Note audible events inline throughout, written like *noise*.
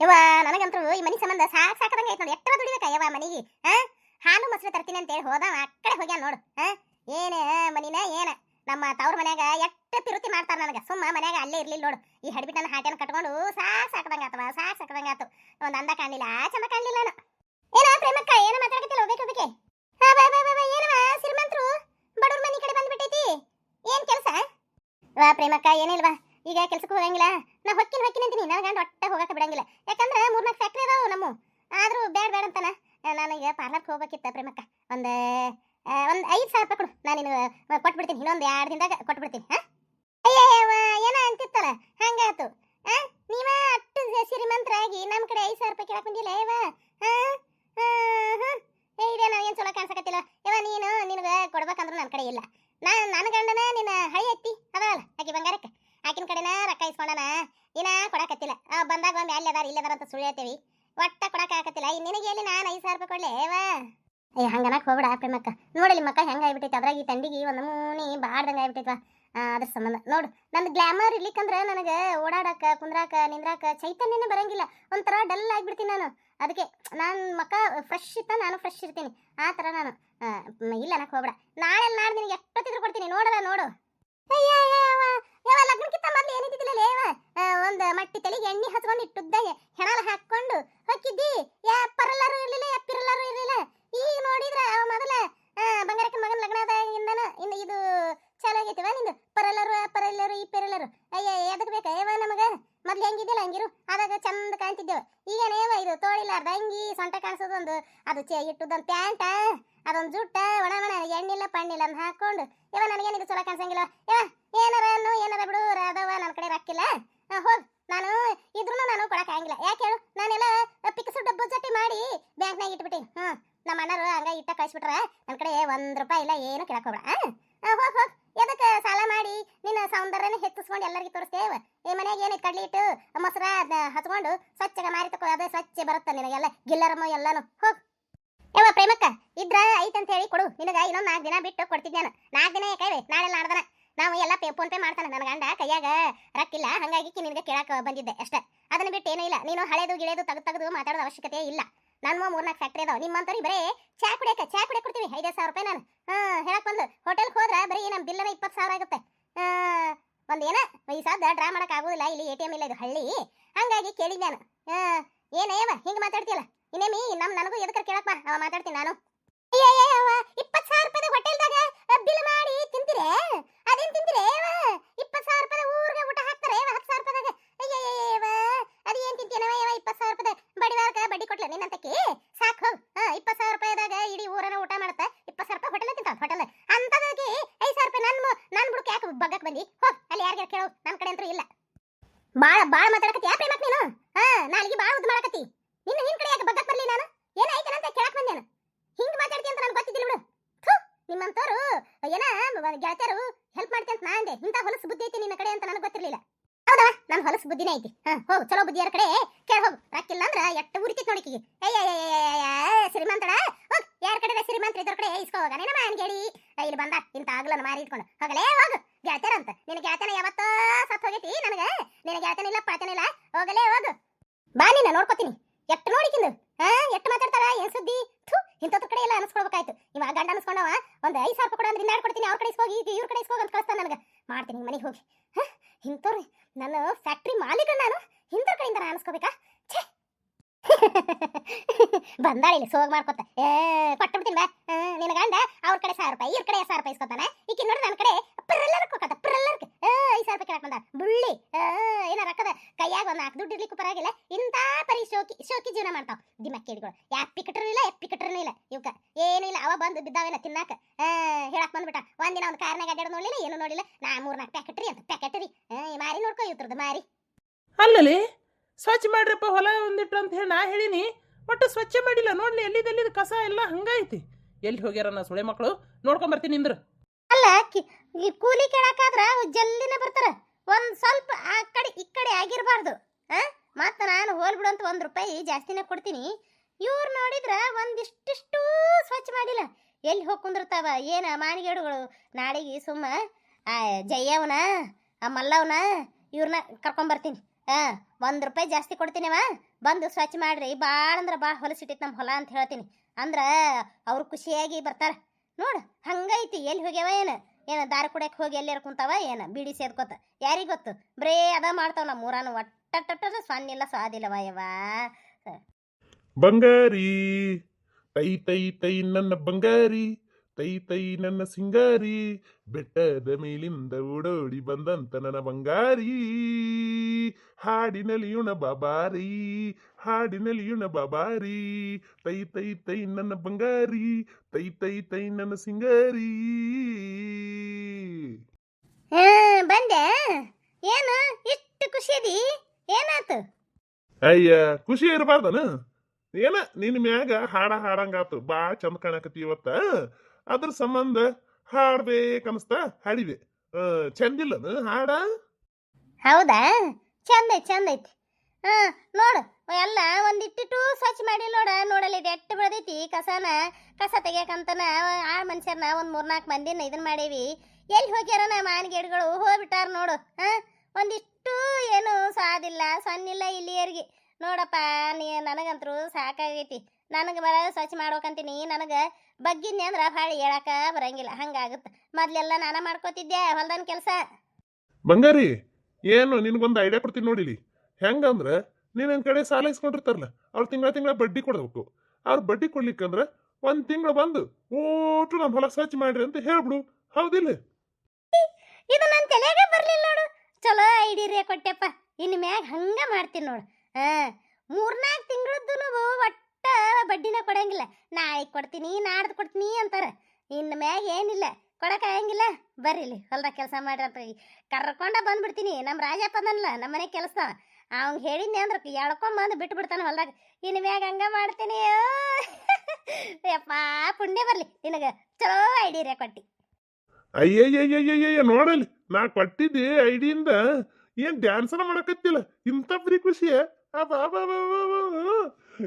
ಯವ್ವ ನನಗಂತೂ ಈ ಮನಿ ಸಂಬಂಧ ಸಾಕು ಸಾಕದಂಗ ಐತೆ ನೋಡಿ. ಎತ್ತರ ದುಡಿಬೇಕ ಯವ್ವ ಮನಿಗೆ ಹಾ ಹಾಲು ಮೊಸರು ತರ್ತೀನಿ ಅಂತೇಳಿ ಹೋದ ಆ ಕಡೆ ಹೋಗ್ಯಾನ ನೋಡು ಹಾ ಏನ ಮನಿನ, ಏನ? ನಮ್ಮ ತವ್ರ ಮನ್ಯಾಗ ಎಷ್ಟ ತಿರುತಿ ಮಾಡ್ತಾರ ನನಗೆ. ಸುಮ್ಮ ಮನ್ಯಾಗ ಅಲ್ಲೇ ಇರ್ಲಿಲ್ಲ ನೋಡು. ಈ ಹಡ್ಬಿಟ್ಟನ ಹಾಟ್ಯಾನ ಕಟ್ಕೊಂಡು ಸಾಕ್ ಸಾಕದಂಗ ಆತವ, ಸಾಕ್ ಸಾಕದಂಗ ಆತು. ಒಂದ್ ಅಂದ ಕಾಣಲಿಲ್ಲ ಚಂದ ಕಾಣಲಿಲ್ಲ ನಾನು. ಏನ ಪ್ರೇಮಕ್ಕ, ಏನ ಮಾತಾಡಕತ್ತಿಲ್ಲ, ಹೋಗ್ಬೇಕು, ಹೋಗ್ಬೇಕೆ. ಹಾ, ಬಾ ಬಾ ಬಾ ಏನವ ಶ್ರೀಮಂತ್ರು ಬಡವ್ರ ಮನಿ ಕಡೆ ಬಂದ್ಬಿಟ್ಟೈತಿ. ಏನ್ ಕೆಲಸ? ವಾ ಪ್ರೇಮಕ್ಕ, ಏನಿಲ್ವಾ? ಈಗ ಕೆಲ್ಸಕ್ಕೆ ಹೋಗಂಗಿಲ್ಲ. ನಾ ಹೊಕ್ಕಿನ ಹೊಕ್ಕಿನ ಅಂತೀನಿ. ನನ್ನ ಗಂಡ ಹೋಗಕ್ಕೆ ಬಿಡಂಗಿಲ್ಲ. ಯಾಕಂದ್ರೆ ಮೂರ್ನಾಲ್ಕು ಫ್ಯಾಕ್ಟ್ರಿ ಅದಾವು ನಮ್ಮ. ಆದ್ರೂ ಬೇಡ ಬೇಡ ಅಂತಾನ. ನನಗೆ ಪಾರ್ಲರ್ಗೆ ಹೋಗ್ಬೇಕಿತ್ತ ಪ್ರೇಮಕ್ಕ. ಒಂದು ಒಂದು ಐದು ಸಾವಿರ ರೂಪಾಯಿ ಕೊಡು. ನಾನು ನಿನಗೆ ಕೊಟ್ಬಿಡ್ತೀನಿ. ಇನ್ನೊಂದು ಎರಡು ದಿನದಾಗ ಕೊಟ್ಬಿಡ್ತೀನಿ. ಹಾಂ ಅಯ್ಯಯ್ಯವ್ವ, ಏನ ಅಂತಿತ್ತಲ್ಲ? ಹಂಗಾತು ಆ ನೀವ ಅಟ್ಟು ಶ್ರೀಮಂತರಾಗಿ ನಮ್ಮ ಕಡೆ ಐದು ಸಾವಿರ ರೂಪಾಯಿ ಕೇಳಕ್ ಬಂದಿಲ್ಲ, ಯವ್ವ? ಹಾಂ ಹಾಂ ಇದೇನೋ ಏನು ಚಲೋ ಕಾಣಿಸಕತ್ತಿಲ್ಲ. ಯವ್ವ, ನೀನು ನಿನಗೆ ಕೊಡ್ಬೇಕಂದ್ರೆ ನನ್ನ ಕಡೆ ಇಲ್ಲ. ನಾನು ನನ್ನ ಗಂಡನ ನಿನ್ನ ಹಳಿ ಎತ್ತಿ ಅದಲ್ಲ ಆಕಿ ಬಂಗಾರಕ್ಕೆ. ಆಕಿನ ಕಡೆನ ರೊಕ್ಕ ಇಸ್ಕೊಂಡನ. ಇನ್ನ ಕೊಡಕತ್ತಿಲ್ಲ. ಆ, ಬಂದಾಗ ಒಮ್ಮೆ ಅಲ್ಲಿ ಅದಾರ ಇಲ್ಲದಾರ ಅಂತ ಸುಳ್ಳು ಹೇಳ್ತೇವಿ. ಒಟ್ಟ ಕೊಡಕ ಆಗತ್ತಿಲ್ಲ ನಿನಗೆ ಎಲ್ಲಿ ನಾನು ಐದು ಸಾವಿರ ರೂಪಾಯಿ ಕೊಡ್ಲೇ? ವಾ. ಏ ಹಂಗನಕ್ ಹೋಗ್ಬೇಡ ಪ್ರೇಮಕ್ಕ ನೋಡಲಿ ಮಕ್ಕ ಹೆಂಗ ಆಗ್ಬಿಟ್ಟೈತೆ. ಅದ್ರಾಗ ಈ ತಂಡಿಗೆ ಒಂದು ಮೂನಿ ಬಾಡ್ದಂಗ ಆಗ್ಬಿಟ್ಟೈತ್ವಾ ಅದ್ರ ಸಂಬಂಧ. ನೋಡು, ನಂದು ಗ್ಲಾಮರ್ ಇರ್ಲಿಕ್ಕಂದ್ರೆ ನನಗೆ ಓಡಾಡಕ, ಕುಂದ್ರಾಕ, ನಿಂದ್ರಾಕ ಚೈತನ್ಯನೇ ಬರಂಗಿಲ್ಲ. ಒಂಥರ ಡಲ್ ಆಗ್ಬಿಡ್ತೀನಿ ನಾನು. ಅದಕ್ಕೆ ನಾನು ಮಕ್ಕ ಫ್ರೆಶ್ ಇತ್ತ ನಾನು ಫ್ರೆಶ್ ಇರ್ತೀನಿ. ಆ ಥರ ನಾನು ಇಲ್ಲ ಅನ್ನಕ್ ಹೋಗ್ಬೇಡ. ನಾಳೆ ನಾಳೆ ನಿನಗೆ ಎಷ್ಟೊತ್ತಿದ್ರು ಕೊಡ್ತೀನಿ. ನೋಡಲ್ಲ, ನೋಡು. ಲಗ್ನಕ್ಕಿಂತ ಮೊದ್ಲು ಏನಿದ್ದಿಲ್ಲ ಒಂದು ಮಟ್ಟಿ ತಲೆಗೆ ಎಣ್ಣೆ ಹಚ್ಕೊಂಡು ಇಟ್ಟುದ್ದ. ಹೆಣಲ ಹಾಕೊಂಡು ಹೊಕ್ಕಿದ್ದಿ. ಯಾ ಪರಲ್ಲರು ಇರ್ಲಿಲ್ಲ ಯಾ ಪಿರಲ್ಲರು ಇರ್ಲಿಲ್ಲ. ಈಗ ನೋಡಿದ್ರ ಅವ ಮೊದಲ ಆ, ಮಗನ ಮಗನ ಲಗ್ನದಾಗಿಂದನ ಇನ್ನು ಇದು ಚಾಲು ಆಗೈತಿವ ನಿಂದು ಪರಲ್ಲರು ಪರಲ್ಲರು ಈ ಪಿರಲ್ಲರು ಅಯ್ಯ ಎದಕ್ ಬೇಕಾ ಯವ ನಮಗ ಮೊದ್ಲು ಹೆಂಗಿದ್ದಿಲ್ಲ ಹಂಗಿರು ಆದಾಗ ಚಂದ ಕಾಣ್ತಿದ್ದೇವೆ ಈಗನೇವ ಇದು ತೋಳಿಲಾರ್ದ ಅಂಗಿ ಸೊಂಟ ಕಾಣಿಸೋದು ಒಂದು ಅದು ಚೆ ಇಟ್ಟುದೊಂದು ಪ್ಯಾಂಟ? ಅದೊಂದು ಜುಟ್ಟ ಒಣ ಒಣ ಎಣ್ಣಿಲ್ಲ ಪಣ್ಣಿಲ್ಲ ಅಂತ ಹಾಕೊಂಡು ಇವ ನನಗೇನಿದು ಚಲೋ ಕಾಣಿಸಂಗಿಲ್ಲ. ಯವ ಏನಾರ ಅನ್ನು ಏನಾರ ಬಿಡು ಅದವ ನನ್ನ ಕಡೆ ರಾಕಿಲ್ಲ ಹೋಗಿ ನಾನು ಇದ್ರೂ ನಾನು ಕೊಡಕ್ ಆಗಿಲ್ಲ ಯಾಕೆ ಹೇಳು? ನಾನೆಲ್ಲ ಪಿಕ್ಸು ಡಬ್ಬು ಜಟ್ಟಿ ಮಾಡಿ ಬ್ಯಾಂಕ್ನಾಗ ಇಟ್ಬಿಟ್ಟಿ ಹ್ಞೂ ನಮ್ಮ ಅಣ್ಣರು ಹಂಗ ಇಟ್ಟ ಕಳಿಸ್ಬಿಟ್ರೆ ನನ್ನ ಕಡೆ ಒಂದು ರೂಪಾಯಿ ಇಲ್ಲ ಏನು ಕೇಳಕ್ ಹೋಗ್ಬೇಡ. ಆ, ಹೋಗ್ ಹೋಗ್ ಎದಕ್ಕೆ ಸಾಲ ಮಾಡಿ ನಿನ್ನ ಸೌಂದರ್ಯನ ಹೆಚ್ಚಿಸ್ಕೊಂಡು ಎಲ್ಲರಿಗೂ ತೋರಿಸ್ತೇವೆ. ಈ ಮನೆಗೆ ಏನು ಕಡ್ಲಿ ಇಟ್ಟು ಮೊಸರ ಹಚ್ಕೊಂಡು ಸ್ವಚ್ಛಗ ಮಾರಿ ತಗೋ ಅದೇ ಸ್ವಚ್ಛ ಬರುತ್ತೆ ನಿನಗೆಲ್ಲ? ಗಿಲ್ಲರಮ್ಮ ಎಲ್ಲಾನು ಹೋಗ್. ಪ್ರೇಮಕ್ಕ, ಇದ್ರ ಐತ್ ಅಂತ ಹೇಳಿ ಕೊಡು. ನಿನಗ ಇನ್ನೊಂದ್ ನಾಲ್ಕು ದಿನ ಬಿಟ್ಟು ಕೊಡ್ತಿದ್ದೆ ನಾನು ನಾಲ್ಕು ದಿನ ಕೈವೆ ನಾಳೆ ನಾಡ್ದನ ನಾವು ಎಲ್ಲ ಪೇ ಫೋನ್ ಪೇ ಮಾಡ್ತಾನೆ ನನ್ನ ಗಂಡ. ಕೈಯಾಗ ರಕ್ಕಿಲ್ಲ ಹಂಗಾಗಿ ನಿನಗೆ ಕೇಳಕ್ ಬಂದಿದ್ದೆ ಅಷ್ಟೇ. ಅದನ್ನ ಬಿಟ್ಟು ಏನೂ ಇಲ್ಲ. ನೀನು ಹಳೇದು ಗಿಳೇದು ತೆಗೆದು ತಗದು ಮಾತಾಡೋದು ಅವಶ್ಯಕತೆ ಇಲ್ಲ. ನಾನು ಮೂರ್ನಾಲ್ಕು ಫ್ಯಾಕ್ಟ್ರಿ ಅದಾವ. ನಿಮ್ಮಂತವ್ರಿಗೆ ಬರೀ ಚಾ ಕುಡಿಯಕ್ಕೆ ಚಾ ಕುಡಿಯಕ್ಕೆ ಕೊಡ್ತೀವಿ. ಐದು ಸಾವಿರ ರೂಪಾಯಿ ನಾನು. ಹಾಂ, ಹೇಳಕ್ ಬಂದು. ಹೋಟೆಲ್ಗೆ ಹೋದ್ರೆ ಬರೀ ನಮ್ಮ ಬಿಲ್ಲನ ಇಪ್ಪತ್ತು ಸಾವಿರ ಆಗುತ್ತೆ. ಒಂದು ಏನ ಈ ಸಾಧ ಡ್ರಾ ಆಗುದಿಲ್ಲ. ಇಲ್ಲಿ ಎ ಟಿ ಎಂ ಇಲ್ಲ, ಇದು ಹಳ್ಳಿ. ಹಂಗಾಗಿ ಕೇಳಿದ್ದೆ ನಾನು ಏನೇವ ಹಿಂಗ್ ಮಾತಾಡ್ತೀಯಲ್ಲ? ಇನ್ನೇಮಿ ನಮ್ ನನಗೂ ಎದಕ್ಕೆ ಕೇಳಪ್ಪ ಅವ ಮಾತಾಡ್ತೀನಿ ನಾನು ಇಪ್ಪತ್ತು ಸಾವಿರ ರೂಪಾಯಿ ಹೋಟೆಲ್ದಾಗ ಬಿಲ್ ಮಾಡಿ ತಿಂತೀರೇ ಅದೇನ್ ತಿಂತೀರೇ ಇಪ್ಪತ್ತು ಸಾವಿರ ರೂಪಾಯಿ ಊರಿಗೆ ಊಟ ಹಾಕ್ತಾರೆ ಹತ್ತು ಸಾವಿರ ರೂಪಾಯಿದಾಗ ಅಯ್ಯಯ್ಯವ ಅದು ಏನ್ ತಿಂತೀನವ ಯವ ಇಪ್ಪತ್ತು ಸಾವಿರ ರೂಪಾಯಿ ಬಡಿವಾರಕ ಬಡ್ಡಿ ಕೊಟ್ಲ ನಿನ್ನಂತಕ್ಕೆ ಸಾಕು ಹೋಗ್ ಹಾ ಇಪ್ಪತ್ತು ಸಾವಿರ ರೂಪಾಯಿದಾಗ ಇಡೀ ಊರನ್ನ ಊಟ ಮಾಡುತ್ತೆ ಇಪ್ಪತ್ತು ಸಾವಿರ ರೂಪಾಯಿ ಹೋಟೆಲ್ ತಿಂತಾವ ಹೋಟೆಲ್ ಅಂತದಾಗಿ ಐದು ಸಾವಿರ ರೂಪಾಯಿ ನನ್ನ ನನ್ನ ಬುಡಕ್ಕೆ ಯಾಕೆ ಬಗ್ಗಕ್ಕೆ ಬಂದಿ ಹೋಗ್ ಅಲ್ಲಿ ಯಾರ್ಯಾರು ಕೇಳೋ ನನ್ನ ಕಡೆ ಅಂತೂ ಇಲ್ಲ ಬಾಳ ಬಾಳ ಮಾತಾಡಕತ್ತಿ ಯಾ ಪ್ರೇಮಕ್ ನೀನು ಹಾ ನಾಲಿಗೆ ಬಾಳ ಉದ್ದ ಮಾಡಕತ್ತಿ ನಿನ್ನ ನಿನ್ ಕಡೆ ಯಾಕೆ ಬಗ್ಗಕ್ಕೆ ಬರ್ಲಿ ನಾನು ಏನಾಯ್ತು ಅಂತ ಕೇಳಕ್ ಬಂದೇನು ಹಿಂಗ್ ಮಾತಾಡ್ತಿ ಅಂತ ನನಗೆ ಗೊತ್ತಿದ್ದಿಲ್ಲ ಬಿಡು ಥು, ನಿಮ್ಮಂತವ್ರು ಏನ ಗೆಳತಿಯರು ಹೆಲ್ಪ್ ಮಾಡ್ತೀನಿ ಅಂತ ನಾ ಅಂದೆ. ಇಂಥ ಹೊಲಸು ಬುದ್ಧಿ ಐತಿ ನಿನ್ನ ಕಡೆ ಅಂತ ನನಗೆ ಗೊತ್ತಿರಲಿಲ್ಲ. ಹೌದಾ? ನನ್ನ ಹೊಲಸು ಬುದ್ಧಿನೇ ಐತಿ. ಹಾ ಹೋಗು ಚಲೋ ಬುದ್ಧಿಯರ ಕಡೆ? ಕೇಳ ಹೋಗು. ರೊಕ್ಕಿಲ್ಲ ಅಂದ್ರೆ ಎಟ್ಟ ಉರಿತೈತಿ ನೋಡಿಕಿಗೆ ಅಯ್ಯ ಶ್ರೀಮಂತಡ? ಹೋಗ್, ಯಾರ ಕಡೆ ಶ್ರೀಮಂತ ಇದ್ರ ಕಡೆ? ಇಸ್ಕೋ ಹೋಗ. ನಿನ್ನ ಮಾನ್ ಗೇಡಿ. ಇಲ್ಲಿ ಬಂದ. ಇಂತ ಆಗ್ಲನ್ನು ಮಾರಿ ಇಟ್ಕೊಂಡು. ಹೋಗಲೇ, ಹೋಗು. ಗೆಳತಿಯರ ಅಂತ. ನಿನ್ನ ಗೆಳತನ ಯಾವತ್ತೋ ಸತ್ ಹೋಗೈತಿ ನನಗೆ. ನಿನ್ನ ಗೆಳತನ ಇಲ್ಲ ಪಾತನ ಇಲ್ಲ. ಹೋಗಲೇ, ಹೋಗು. ಬಾ ನಿನ್ನ ನೋಡ್ಕೋತೀನಿ. ಎಷ್ಟು ನೋಡಿಕಿಂದು ಹಾ ಎಷ್ಟು ಮಾತಾಡ್ತಾಳ? ಏನ್ ಸುದ್ದಿ? ಥು ಇಂಥದ್ರ ಕಡೆ ಎಲ್ಲ ಅನ್ಸ್ಕೊಳ್ಬೇಕಾಯ್ತು. ಇವಾಗ ಗಂಡ ಅನ್ಸ್ಕೊಂಡವ, ಒಂದ್ ಐದು ಸಾವಿರ ರೂಪಾಯಿ ಅಂದ್ರೆ ಇನ್ನಾಡ್ ಕೊಡ್ತೀನಿ? ಅವ್ರ ಕಡೆ ಹೋಗಿ, ಇವ್ರ ಕಡೆ ಹೋಗಿ ಅಂತ ಕಳಿಸ್ತಾನ ನನಗೆ. ಮಾಡ್ತೀನಿ, ಮನೆಗೆ ಹೋಗಿ. ಹಾ ನನ್ನ ಫ್ಯಾಕ್ಟ್ರಿ ಮಾಲೀಕ ನಾನು? ಇಂಥವ್ರ ಕಡೆಯಿಂದ ಅನ್ಸ್ಕೋಬೇಕಾ? *laughs* ಛೇ ಬಂದಾಳ ಇಲ್ಲಿ ಸೋಗ್ ಮಾಡ್ಕೊತ. ಏ, ಕೊಟ್ಬಿಡ್ತೀನಿ ಬಾ. ನಿನ್ನ ಗಂಡ ಅವ್ರ ಕಡೆ ಸಾವಿರ ರೂಪಾಯಿ, ಇವ್ರ ಕಡೆ ಸಾವಿರ ರೂಪಾಯಿ ಇಸ್ಕೊತಾನೆ. ಈಕಿ ನೋಡಿ ನನ್ನ ಕಡೆ ಪ್ರಲ್ಲರ್ಕ್ ಹೋಗತ್ತ ಪ್ರಲ್ಲರ್ಕ್ ಐದು ಸಾವಿರ ರೂಪಾಯಿ ಬಂದ ಬುಳ್ಳಿ. ಏನ ರೊಕ್ಕದ ಕೈಯಾಗ ಒಂದು ನಾಲ್ಕು ದುಡ್ಡು ಇರ್ಲಿಕ್ಕೂ ಪರವಾಗಿಲ್ಲ, ಇಂಥ ಪರಿ ಶೋಕಿ ಶೋಕಿ ಜೀವನ ಮಾಡ್ತಾವ. ದಿಮಕ್ಕೇಡಿಗಳು ಯಾಪಿ ಕಟ್ಟರೂ ಇಲ್ಲ ಎಪ್ಪಿ ಕಟ್ಟರೂ ಇಲ್ಲ. ಇವಕ್ಕ ಏನೂ ಇಲ್ಲ, ಅವ ಬಂದು ಬಿದ್ದಾವೇನ ತಿನ್ನಾಕ? ಹೇಳಕ್ ಬಂದ್ಬಿಟ್ಟ. ಒಂದಿನ ಒಂದು ಕಾರ್ನಾಗ ಅಡ್ಡಾಡ ನೋಡಲಿಲ್ಲ, ಏನು ನೋಡಿಲ್ಲ ನಾ ಮೂರ್ನಾಲ್ಕು ಪ್ಯಾಕೆಟ್ರಿ ಅಂತ. ಪ್ಯಾಕೆಟ್ ಪ್ಯಾಕೆಟ್ರಿ ಮಾರಿ ನೋಡ್ಕೋ ಇವ್ರದ್ದು ಮಾರಿ. ಅಲ್ಲಲ್ಲಿ ಸ್ವಚ್ಛ ಮಾಡ್ರಪ್ಪ ಹೊಲ ಒಂದಿಟ್ಟು ಅಂತ ಹೇಳಿ ನಾ ಹೇಳಿನಿ, ಒಟ್ಟು ಸ್ವಚ್ಛ ಮಾಡಿಲ್ಲ. ನೋಡ್ಲಿ, ಎಲ್ಲಿದೆಲ್ಲಿದ ಕಸ ಎಲ್ಲ ಹಂಗೈತಿ. ಎಲ್ಲಿ ಹೋಗ್ಯಾರ ನಾ ಸುಳೆ ಮಕ್ಕಳು ನೋಡ್ಕೊಂಬರ್ತೀನಿ ನಿಂದ್ರ. ಅಲ್ಲ ಕೂಲಿ ಕೇಳಕ್ಕಾದ್ರ ಜಲ್ದಿನ ಬರ್ತಾರ. ಒಂದ್ ಸ್ವಲ್ಪ ಆ ಕಡೆ ಈ ಕಡೆ ಆಗಿರ್ಬಾರ್ದು. ಮತ್ತ ನಾನು ಹೋಲ್ಬಿಡು ಅಂತ ಒಂದ್ ರೂಪಾಯಿ ಜಾಸ್ತಿನೇ ಕೊಡ್ತೀನಿ. ಇವ್ರು ನೋಡಿದ್ರ ಒಂದಿಷ್ಟಿಷ್ಟು ಸ್ವಚ್ಛ ಮಾಡಿಲ್ಲ. ಎಲ್ಲಿ ಹೋಗಿ ಕುಂದಿರ್ತಾವ? ಏನ ಮಾನಿಗೇಡುಗಳು? ನಾಳೆಗೆ ಸುಮ್ಮ, ಆ ಜಯ್ಯವನ, ಆ ಮಲ್ಲವನ ಇವ್ರನ್ನ ಕರ್ಕೊಂಬರ್ತೀನಿ ಹಾ ಒಂದು ರೂಪಾಯಿ ಜಾಸ್ತಿ ಕೊಡ್ತೀನಿವ? ಬಂದು ಸ್ವಚ್ಛ ಮಾಡ್ರಿ. ಭಾಳ ಅಂದ್ರೆ ಭಾಳ ಹೊಲಸಿಟ್ಟಿತ್ತು ನಮ್ಮ ಹೊಲ ಅಂತ ಹೇಳ್ತೀನಿ. ಅಂದ್ರೆ ಅವ್ರು ಖುಷಿಯಾಗಿ ಬರ್ತಾರೆ. ನೋಡು, ಹಂಗೈತಿ. ಎಲ್ಲಿ ಹೋಗ್ಯಾವ ಏನು? ಏನು ದಾರಿ ಕುಡಿಯಕ್ಕೆ ಹೋಗಿ ಎಲ್ಲಾರ ಕುಂತಾವ ಏನು? ಬಿಡಿ ಸೇದ್ಕೊತ. ಯಾರಿಗೆ ಗೊತ್ತು? ಬರೇ ಅದ ಮಾಡ್ತಾವ ನಮ್ಮ ಊರಾನು ಒಟ್ಟ ಸಣ್ಣಿಲ್ಲ ಸ್ವಾದಿಲ್ಲವ ಯವ ಬಂಗಾರಿ, ತೈ ತೈ ತೈ ನನ್ನ ಬಂಗಾರಿ. ತೈ ತೈ ನನ್ನ ಸಿಂಗಾರಿ ಬೆಟ್ಟದ ಮೇಲಿಂದ ಓಡೋಡಿ ಬಂದಂತ ನನ್ನ ಬಂಗಾರಿ. ಹಾಡಿನಲಿಯುಣ ಬಾಬಾರಿ ಹಾಡಿನಲಿಯುಣ ಬಾಬಾರಿ. ತೈ ತೈ ತೈ ನನ್ನ ಬಂಗಾರಿ ತೈ ತೈ ತೈ ನನ್ನ ಸಿಂಗಾರಿ. ಬಂದೆ. ಏನು ಇಷ್ಟು ಖುಷಿ ಅದಿ? ಏನಾತು? ಅಯ್ಯ ಖುಷಿ ಇರಬಾರ್ದನ? ಏನ ನಿನ್ ಮ್ಯಾಗ ಹಾಡ ಹಾಡಂಗಾತು. ಬಾ ಚಂದ ಕಾಣಕತ್ತಿ ಇವತ್ತ. ಅದ್ರ ಸಂಬಂಧ ಹಾಡ್ಬೇಕನ್ಸ್ತ ಹಾಡಿದೆ ಚಂದಿಲ್ಲ ಹಾಡ? ಹೌದಾ? ಚಂದ ಚಂದ ಐತಿ. ಹಾ ನೋಡು, ಎಲ್ಲ ಒಂದಿಟ್ಟಿಟ್ಟು ಸ್ವಚ್ಛ ಮಾಡಿ ನೋಡ ನೋಡಲಿ ಇದು ಎಟ್ಟು ಬೆಳೆದೈತಿ ಕಸನ. ಕಸ ತೆಗಿಯಕಂತನ ಆ ಮನುಷ್ಯರನ್ನ ಒಂದ್ ಮೂರ್ನಾಲ್ಕು ಮಂದಿನ ಇದನ್ ಮಾಡೇವಿ. ಎಲ್ಲಿ ಹೋಗ್ಯಾರ ಗಿಡಗಳು ಹೋಗ್ಬಿಟ್ಟಾರ ನೋಡು ಹಾ ಒಂದಿಷ್ಟು ಏನು ಸಾದಿಲ್ಲ, ಸಣ್ಣಿಲ್ಲ ಇಲ್ಲಿಯರ್ಗಿ ನೋಡಪ್ಪ ನೀ ನನಗಂತರೂ ಸಾಕಾಗೈತಿ. ನನಗೆ ಬರ ಸ್ವಚ್ಛ ಮಾಡ್ಬೇಕಂತೀನಿ. ನನಗೆ ಬಗ್ಗಿದ್ನಿ ಅಂದ್ರೆ ಭಾಳ ಹೇಳಕ ಬರಂಗಿಲ್ಲ. ಹಂಗಾಗುತ್ತೆ ಮೊದ್ಲೆಲ್ಲ ನಾನ ಮಾಡ್ಕೋತಿದ್ದೆ ಹೊಲ್ದನ್ ಕೆಲಸ. ಬಂಗಾರಿ ಏನು ನಿನ್ಗೊಂದು ಐಡಿಯಾ ಕೊಡ್ತೀನಿ ನೋಡಿಲಿ. ಹೆಂಗಂದ್ರ ನೀನ್ ನನ್ನ ಕಡೆ ಸಾಲ ಇಸ್ಕೊಂಡಿರ್ತಾರಲ್ಲ ಅವ್ರು ತಿಂಗಳ ತಿಂಗಳ ಬಡ್ಡಿ ಕೊಡ್ಬೇಕು. ಅವ್ರು ಬಡ್ಡಿ ಕೊಡ್ಲಿಕ್ಕಂದ್ರೆ ಒಂದ್ ತಿಂಗಳು ಬಂದು ಓಟು ನಮ್ಮ ಹೊಲ ಸ್ವಚ್ಛ ಮಾಡ್ರಿ ಅಂತ ಹೇಳ್ಬಿಡು. ಹೌದಿಲ್ಲ? ಇದು ನನ್ನ ತಲೆಗೆ ಬರಲಿಲ್ಲ ನೋಡು. ಚಲೋ ಐಡಿಯಾ ಕೊಟ್ಟೆಪ್ಪ. ಇನ್ನು ಮ್ಯಾಗ ಹಂಗೆ ಮಾಡ್ತೀನಿ ನೋಡು. ಮೂರ್ನಾಲ್ಕು ತಿಂಗಳದ್ದು ಒಟ್ಟ ಬಡ್ಡಿನ ಕೊಡಂಗಿಲ್ಲ. ನಾಳೆ ಕೊಡ್ತೀನಿ, ನಾಡ್ದು ಕೊಡ್ತೀನಿ ಅಂತಾರೆ. ಇನ್ನು ಮ್ಯಾಗ ಏನಿಲ್ಲ ಕೊಡಕ್ಕೆ ಆಗಂಗಿಲ್ಲ. ಬರ್ರಿ ಇಲ್ಲಿ, ಹೊಲ್ದಾಗ ಕೆಲಸ ಮಾಡ್ರಿ ಅಂತ ಕರ್ಕೊಂಡ ಬಂದ್ಬಿಡ್ತೀನಿ. ನಮ್ಮ ರಾಜಪ್ಪ ಅದನ್ಲ ನಮ್ಮ ಮನೆ ಕೆಲಸ ಅವ್ನು ಹೇಳಿದ್ನಿ ಅಂದ್ರೆ ಎಳ್ಕೊಂಬಂದು ಬಿಟ್ಟು ಬಿಡ್ತಾನೆ ಹೊಲ್ದಾಗ. ಇನ್ನು ಮ್ಯಾಗ ಹಂಗೆ ಮಾಡ್ತೀನಿ ಯಪ್ಪ, ಪುಣ್ಯ ಬರಲಿ. ನಿನಗ ಚಲೋ ಐಡಿಯಾ ಕೊಟ್ಟಿ. ಅಯ್ಯಯ್ಯಯ್ಯಯ್ಯಯ್ಯ ನೋಡಲಿ ನಾ ಕೊಟ್ಟಿದ್ದೆ ಐಡಿಯಿಂದ. ಏನು ಡ್ಯಾನ್ಸನ ಮಾಡಕತ್ತಿಲ್ಲ. ಇಂಥ ಬರೀ ಖುಷಿಯ?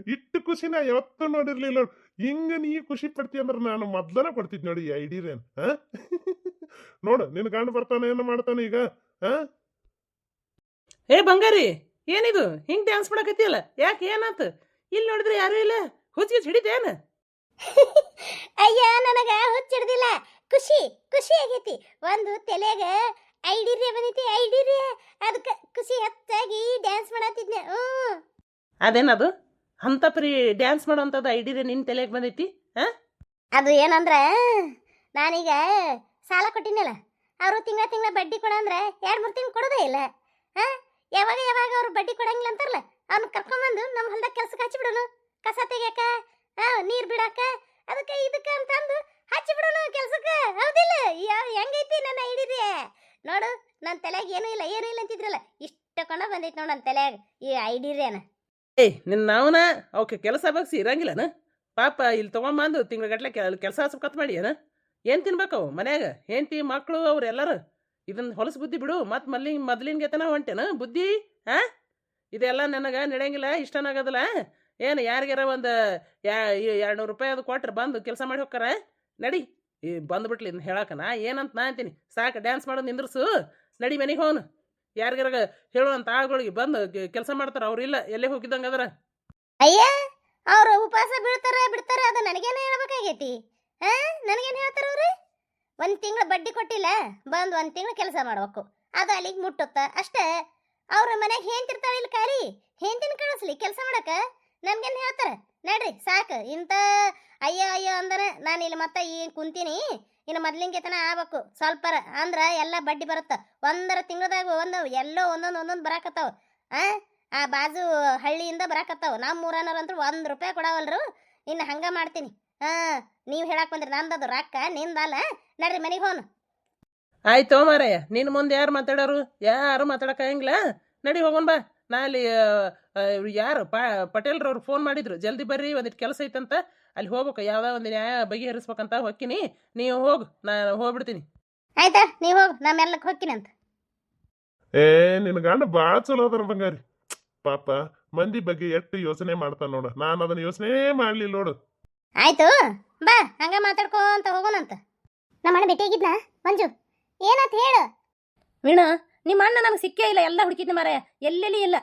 ಇಟ್ಟು ಖುಷಿ ನಾ ಯಾವತ್ತೂ ನೋಡಿರ್ಲಿಲ್ಲ ನೋಡ್. ಹಿಂಗ ನೀ ಖುಷಿ ಪಡ್ತಿ ಅಂದ್ರೆ ನಾನು ಮೊದ್ಲನ ಕೊಡ್ತಿದ್ ನೋಡಿ ಈ ಐಡಿರೇನ್ ಹಾ *laughs* ನೋಡು ನಿನ್ ಗಂಡ ಬರ್ತಾನೆ ಏನು ಮಾಡ್ತಾನೆ ಈಗ ಹಾ ಏ ಬಂಗಾರಿ ಏನಿದು? ಹಿಂಗ್ ಡ್ಯಾನ್ಸ್ ಮಾಡಕತ್ತಿಯಲ್ಲ? ಯಾಕೆ ಏನಾತು? ಇಲ್ಲಿ ನೋಡಿದ್ರೆ ಯಾರು ಇಲ್ಲ? ಹುಚ್ಚಿ ಹಿಡಿತೇನ *laughs* ಅಯ್ಯ ನನಗ ಹುಚ್ಚಿಡ್ದಿಲ್ಲ ಖುಷಿ ಖುಷಿ ಆಗೈತಿ. ಒಂದು ತಲೆಗ ಐಡಿರಿಯ ಬಂದೈತಿ ರೀ ಅದಕ್ಕೆ ಖುಷಿ ಹೆಚ್ಚಾಗಿ ಡ್ಯಾನ್ಸ್ ಮಾಡತ್ತಿದ್ನೆ. ಹ್ಞೂ. ಅದೇನದು? ಅಂತ ಪ್ರೀ ಡ್ಯಾನ್ಸ್ ಮಾಡೋಂಥದ್ದು ಐಡಿರಿ ನಿನ್ನ ತಲೆಗೆ ಬಂದೈತಿ ಅದು ಏನಂದ್ರೆ ನಾನೀಗ ಸಾಲ ಕೊಟ್ಟಿನಲ್ಲ ಅವರು ತಿಂಗಳ ತಿಂಗಳ ಬಡ್ಡಿ ಕೊಡ ಅಂದ್ರೆ ಎರಡು ಮೂರು ತಿಂಗಳು ಕೊಡೋದೇ ಇಲ್ಲ ಹಾಂ? ಯಾವಾಗ ಯಾವಾಗ ಅವ್ರು ಬಡ್ಡಿ ಕೊಡಂಗಿಲ್ಲ ಅಂತಾರಲ್ಲ ಅವ್ನ ಕರ್ಕೊಂಬಂದು ನಮ್ಮ ಹೊಲ್ದಾಗ ಕೆಲ್ಸಕ್ಕೆ ಹಚ್ಚಿಬಿಡೋನು ಕಸ ತೆಗಿಯಕ ಹಾಂ ನೀರು ಬಿಡಾಕ ಅದಕ್ಕೆ ಇದಕ್ಕೆ ಅಂತಂದು ಹಚ್ಚಿಬಿಡೋನು ಕೆಲ್ಸಕ್ಕೆ. ಹೌದಿಲ್ಲ ಯಾವ ಹೆಂಗೈತಿ ನನ್ನ ಐಡಿದೆ ನೋಡು ನನ್ನ ತಲೆಯಾಗ ಏನೂ ಇಲ್ಲ ಏನೂ ಇಲ್ಲ ಅಂತಿದ್ರಲ್ಲ, ಇಷ್ಟ ಕೊಂಡ ಬಂದೈತೆ ನೋಡು ನನ್ನ ತಲೆಯಾಗ, ಈ ಐಡಿರೇನ ಏಯ್ ನಿನ್ನ ನಾವನ ಅವಕ್ಕೆ ಕೆಲಸ ಬಗ್ಸಿ ಇರಂಗಿಲ್ಲನ? ಪಾಪ ಇಲ್ಲಿ ತೊಗೊಂಬಂದು ತಿಂಗಳಗಟ್ಲೆ ಕೆಲಸ ಹಚ್ಬೇಕತ್ ಮಾಡಿ ಏನ ಏನು ತಿನ್ಬೇಕು ಅವು ಮನ್ಯಾಗ? ಹೆಂಡತಿ ಮಕ್ಕಳು ಅವ್ರು ಎಲ್ಲರೂ ಇದನ್ನ ಹೊಲಸು ಬುದ್ಧಿ ಬಿಡು, ಮತ್ತೆ ಮಲ್ಲಿ ಮೊದ್ಲಿನ ಗೆತನ ಹೊಂಟೇನ? ಬುದ್ಧಿ, ಹಾ? ಇದೆಲ್ಲ ನನಗೆ ನಡೆಯಂಗಿಲ್ಲ ಇಷ್ಟನಾಗೋದಿಲ್ಲ ಏನು ಯಾರಿಗಾರ ಒಂದು ಎರಡು ನೂರು ರೂಪಾಯಿ ಅದು ಕೊಟ್ರೆ ಬಂದು ಕೆಲಸ ಮಾಡಿ ಹೋಗ್ತಾರ ನಡಿ. ಈ ಬಂದ್ಬಿಟ್ಲಿ ಇದನ್ನ ಹೇಳಕ, ನಾ ಏನಂತ ನಾ ಅಂತೀನಿ, ಸಾಕು ಡ್ಯಾನ್ಸ್ ಮಾಡೋದು ನಿಂದ್ರಸು, ನಡಿ ಮನೆಗೆ ಹೋನು ಯಾರಿಗಾರ ಹೇಳುವಂತ ಆಳುಗಳಿಗೆ ಬಂದು ಕೆಲಸ ಮಾಡ್ತಾರ, ಅವ್ರು ಇಲ್ಲ, ಎಲ್ಲೇ ಹೋಗಿದ್ದಂಗೆ ಅದರ. ಅಯ್ಯ, ಅವ್ರು ಉಪವಾಸ ಬೀಳ್ತಾರ, ಬಿಡ್ತಾರ, ಅದು ನನಗೇನು ಹೇಳ್ಬೇಕಾಗೈತಿ? ಹಾ ನನಗೇನು ಹೇಳ್ತಾರ ಅವ್ರು? ಒಂದು ತಿಂಗಳು ಬಡ್ಡಿ ಕೊಟ್ಟಿಲ್ಲ, ಬಂದು ಒಂದು ತಿಂಗಳು ಕೆಲಸ ಮಾಡ್ಬೇಕು, ಅದು ಅಲ್ಲಿಗೆ ಮುಟ್ಟುತ್ತ, ಅಷ್ಟೇ. ಅವ್ರ ಮನೆಗೆ ಹೇಂತಿರ್ತಾಳೆ ಇಲ್ಲಿ ಕಾರಿ ಹೇಂತಿನ ಕಳಿಸ್ಲಿ ಕೆಲಸ ಮಾಡಕ? ನಮ್ಗೇನು ಹೇಳ್ತಾರ? ನಡ್ರಿ, ಸಾಕು. ಇಂಥ ಅಯ್ಯೋ ಅಯ್ಯೋ ಅಂದ್ರೆ ನಾನು ಇಲ್ಲಿ ಮತ್ತೆ ಈ ಕುಂತೀನಿ. ಇನ್ನು ಮೊದ್ಲಿಂಗೆತನ ಆಗ್ಬೇಕು. ಸ್ವಲ್ಪರ ಅಂದ್ರೆ ಎಲ್ಲ ಬಡ್ಡಿ ಬರುತ್ತ. ಒಂದರ ತಿಂಗಳದಾಗ ಒಂದು ಎಲ್ಲೋ ಒಂದೊಂದು ಒಂದೊಂದು ಬರಾಕತ್ತಾವ. ಆ? ಬಾಜು ಹಳ್ಳಿಯಿಂದ ಬರಾಕತ್ತಾವ. ನಮ್ಮ ಅಂದ್ರೆ ಒಂದು ರೂಪಾಯಿ ಕೊಡವಲ್ರು. ಇನ್ನು ಹಂಗೆ ಮಾಡ್ತೀನಿ. ಹಾಂ ನೀವು ಹೇಳಕ್ ಬಂದ್ರಿ. ನಂದದು ರೊಕ್ಕ ನಿಂದಲ್ಲ ನಡ್ರಿ, ಮನೆಗೆ ಹೋನು. ಆಯ್ತು ಮಾರಯ್ಯ ನಿನ್ನ ಮುಂದೆ ಯಾರು ಮಾತಾಡೋರು? ಯಾರು ಮಾತಾಡೋಕ್ಕಾಗಂಗಿಲ್ಲ ನಡಿ ಹೋಗೋಣ ಬಾ. ನಾ ಅಲ್ಲಿ ಯಾರು ಪಾ ಪಟೇಲ್ರವ್ರು ಫೋನ್ ಮಾಡಿದ್ರು ಜಲ್ದಿ ಬರ್ರಿ ಒಂದಿಟ್ಟು ಕೆಲಸ ಐತಂತ. ಅಲ್ಲಿ ಹೋಗ್ಬೇಕು ಯಾವ್ದೋ ಒಂದು ನ್ಯಾಯ ಬಗೆಹರಿಸ್ಬೇಕಂತ ಹೊಕ್ಕಿನಿ. ನೀವು ಹೋಗು ನಾನು ಹೋಗ್ಬಿಡ್ತೀನಿ. ಆಯ್ತಾ ನೀವು ಹೋಗು ನಾ ಎಲ್ಲಕ್ಕೆ ಹೋಗ್ತೀನಿ ಅಂತ. ಏ ನಿನ್ನ ಗಂಡ ಬಾಳ ಚಲೋ ಅದಾರ ಬಂಗಾರಿ. ಪಾಪ ಮಂದಿ ಬಗ್ಗೆ ಎಷ್ಟು ಯೋಚನೆ ಮಾಡ್ತಾನ ನೋಡು. ನಾನು ಅದನ್ನ ಯೋಚನೆ ಮಾಡ್ಲಿಲ್ಲ ನೋಡು. ಆಯ್ತು ಬಾ ಹಂಗ ಮಾತಾಡ್ಕೊಂತ ಹೋಗೋಣಂತ. ನಮ್ಮ ಅಣ್ಣ ಭೇಟಿಯಾಗಿದ್ನ? ಮಂಜು ಏನಂತ ಹೇಳು? ವೀಣಾ ನಿಮ್ಮ ಅಣ್ಣ ನನಗೆ ಸಿಕ್ಕೇ ಇಲ್ಲ, ಎಲ್ಲ ಹುಡುಕಿದ್ನ ಮಾರಾಯ ಎಲ್ಲೆಲ್ಲಿ ಇಲ್ಲ?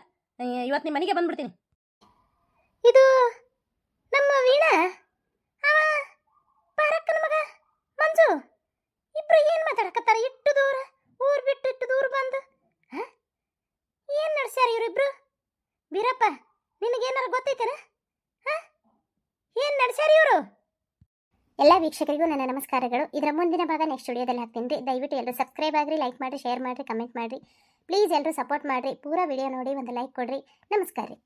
ಇವತ್ತು ನಿಮ್ಮ ಮನೆಗೆ ಬಂದ್ಬಿಡ್ತೀನಿ. ಇದು ನಮ್ಮ ವೀಣಾ? ಅವ ಪಾರಕ್ಕನ ಮಗ? ಮಂಜು? ಇಬ್ರು ಏನು ಮಾತಾಡಕತ್ತಾರ? ಇಟ್ಟು ದೂರ, ಊರ್ ಬಿಟ್ಟು ಇಟ್ಟು ದೂರ ಬಂದು? ಏನ್ ನಡ್ಸ್ಯಾರ ಇವರಿಬ್ರು? ವೀರಪ್ಪ, ನಿನಗೇನಾರ ಗೊತ್ತೈತೇನ? ಏನ್ ನಡ್ಸ್ಯಾರ ಇವರು? ಎಲ್ಲ ವೀಕ್ಷಕರಿಗೂ ನನ್ನ ನಮಸ್ಕಾರಗಳು. ಇದರ ಮುಂದಿನ ಭಾಗ ನೆಕ್ಸ್ಟ್ ವಿಡಿಯೋದಲ್ಲಿ ಹಾಕ್ತೀನಿ ರೀ. ದಯವಿಟ್ಟು ಎಲ್ಲರೂ ಸಬ್ಸ್ಕ್ರೈಬ್ ಆಗ್ರಿ ಲೈಕ್ ಮಾಡಿ ಶೇರ್ ಮಾಡಿರಿ ಕಮೆಂಟ್ ಮಾಡಿರಿ. ಪ್ಲೀಸ್ ಎಲ್ಲರೂ ಸಪೋರ್ಟ್ ಮಾಡಿರಿ. ಪೂರಾ ವಿಡಿಯೋ ನೋಡಿ ಒಂದು ಲೈಕ್ ಕೊಡಿರಿ. ನಮಸ್ಕಾರ ರೀ